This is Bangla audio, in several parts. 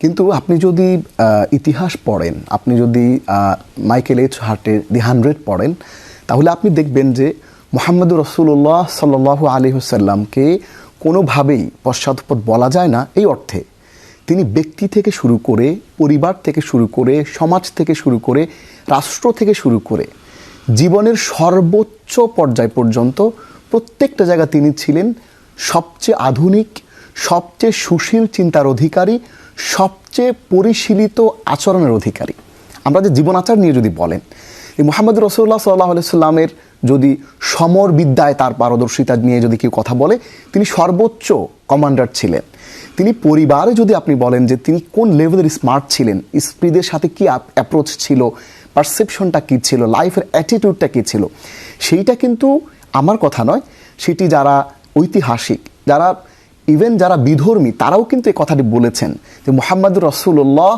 কিন্তু আপনি যদি ইতিহাস পড়েন, আপনি যদি মাইকেল এইচ হার্টের দি হান্ড্রেড পড়েন, তাহলে আপনি দেখবেন যে মোহাম্মদ রসুল্লাহ সাল্লাহ আলী হুসাল্লামকে কোনোভাবেই পশ্চাৎপদ বলা যায় না এই অর্থে। তিনি ব্যক্তি থেকে শুরু করে, পরিবার থেকে শুরু করে, সমাজ থেকে শুরু করে, রাষ্ট্র থেকে শুরু করে, জীবনের সর্বোচ্চ পর্যায় পর্যন্ত প্রত্যেকটা জায়গা তিনি ছিলেন সবচেয়ে আধুনিক, সবচেয়ে সুশীল চিন্তার অধিকারী সবচেয়ে পরিশীলিত আচরণের অধিকারী। আমরা যে জীবন আচার নিয়ে যদি বলেন, এই মোহাম্মদ রসুল্লাহ সাল্লাহ সাল্লামের যদি সমর বিদ্যায় তার পারদর্শিতা নিয়ে যদি কেউ কথা বলে, তিনি সর্বোচ্চ কমান্ডার ছিলেন। তিনি পরিবারে যদি আপনি বলেন যে তিনি কোন লেভেলের স্মার্ট ছিলেন, স্ত্রীদের সাথে কী অ্যাপ্রোচ ছিল পারসেপশনটা কী ছিল লাইফের অ্যাটিটিউডটা কী ছিল, সেইটা কিন্তু আমার কথা নয়। সেটি যারা ঐতিহাসিক, যারা ইভেন যারা বিধর্মী তারাও কিন্তু এই কথাটি বলেছেন যে মোহাম্মদুর রসুল্লাহ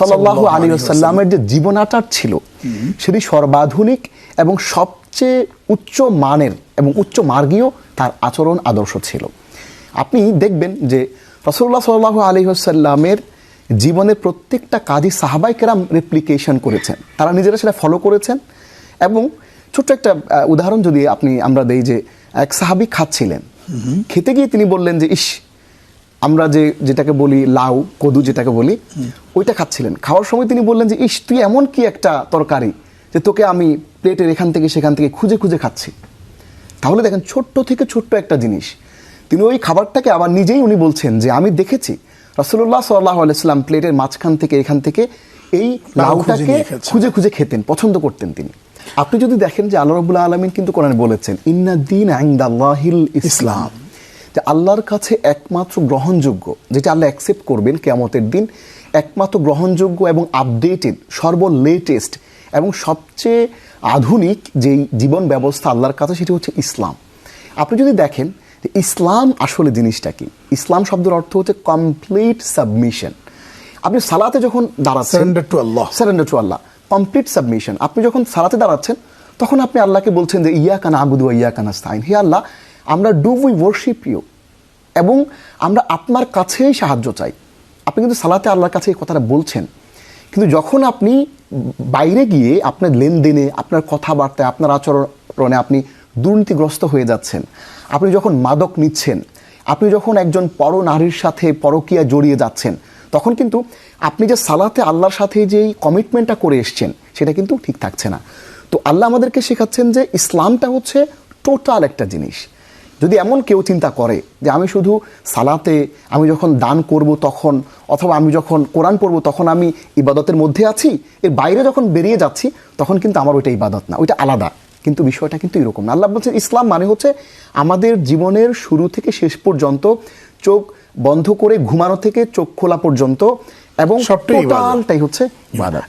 সাল্লাহ আলী সাল্লামের যে জীবনাচার ছিল সেটি সর্বাধুনিক এবং সবচেয়ে উচ্চ মানের এবং উচ্চ মার্গীয় তার আচরণ আদর্শ ছিল। আপনি দেখবেন যে রসুল্লাহ সাল্লাহ আলী সাল্লামের জীবনের প্রত্যেকটা কাজই সাহাবাই কেরাম রেপ্লিকেশন করেছেন। তারা নিজেরা সেটা ফলো করেছেন এবং ছোট্ট একটা উদাহরণ যদি আপনি আমরা দেই যে এক সাহাবি খাচ্ছিলেন। খেতে গিয়ে তিনি বললেন যে ইস আমরা যে যেটাকে বলি লাউ কদু যেটাকে বলি ওইটা খাচ্ছিলেন। খাওয়ার সময় তিনি বললেন যে ইস তুই এমন কি একটা তরকারি যে তোকে আমি প্লেটের এখান থেকে সেখান থেকে খুঁজে খুঁজে খাচ্ছি? তাহলে দেখেন ছোট্ট থেকে ছোট্ট একটা জিনিস। তিনি ওই খাবারটাকে আবার নিজেই উনি বলছেন যে আমি দেখেছি রসুল্লাহ সাল্লাহ আলাইসাল্লাম প্লেটের মাঝখান থেকে এখান থেকে এই লাউটাকে খুঁজে খুঁজে খেতেন পছন্দ করতেন তিনি। আপনি যদি দেখেন যে আল্লাহ রবুল্লাহ আলমিন কিন্তু কোরআনে বলেছেন, ইন্না দিন আইন্দাল্লাহিল ইসলাম। যে আল্লাহর কাছে একমাত্র গ্রহণযোগ্য, যেটা আল্লাহ অ্যাকসেপ্ট করবেন কেয়ামতের দিন, একমাত্র গ্রহণযোগ্য এবং আপডেটেড সর্বলেটেস্ট এবং সবচেয়ে আধুনিক যেই জীবন ব্যবস্থা আল্লাহর কাছে, সেটি হচ্ছে ইসলাম। আপনি যদি দেখেন যে ইসলাম আসলে জিনিসটা কি? ইসলাম শব্দের অর্থ হচ্ছে কমপ্লিট সাবমিশন আপনি সালাতে যখন দাঁড়াচ্ছেন. Surrender to Allah complete submission আপনি যখন সালাতে দাঁড়াচ্ছেন তখন আপনি আল্লাহকে বলছেন যে ইয়া কানা আবুদু ইয়া কানা স্তাইন হে আল্লাহ আমরা ডু উই ওয়ার্শিপ ইউ এবং আমরা আপনার কাছেই সাহায্য চাই। আপনি কিন্তু সালাতে আল্লাহর কাছে এই কথাটা বলছেন। কিন্তু যখন আপনি বাইরে গিয়ে আপনার লেনদেনে আপনার কথাবার্তায় আপনার আচরণে আপনি দুর্নীতিগ্রস্ত হয়ে যাচ্ছেন আপনি যখন মাদক নিচ্ছেন আপনি যখন একজন পর নারীর সাথে পরকীয়া জড়িয়ে যাচ্ছেন তখন কিন্তু আপনি যে সালাতে আল্লাহর সাথে যেই কমিটমেন্টটা করে এসছেন, সেটা কিন্তু ঠিক থাকছে না। তো আল্লাহ আমাদেরকে শেখাচ্ছেন যে ইসলামটা হচ্ছে টোটাল একটা জিনিস। যদি এমন কেউ চিন্তা করে যে আমি শুধু সালাতে আমি যখন দান করব তখন, অথবা আমি যখন কোরআন পড়ব তখন আমি ইবাদতের মধ্যে আছি, এর বাইরে যখন বেরিয়ে যাচ্ছি, তখন কিন্তু আমার ওইটা ইবাদত না, ওইটা আলাদা। কিন্তু বিষয়টা কিন্তু এরকম না। আল্লাহ বলছেন, ইসলাম মানে হচ্ছে আমাদের জীবনের শুরু থেকে শেষ পর্যন্ত চোখ বন্ধ করে ঘুমানো থেকে চোখ খোলা পর্যন্ত এবং। টোটালটাই হচ্ছে ইবাদত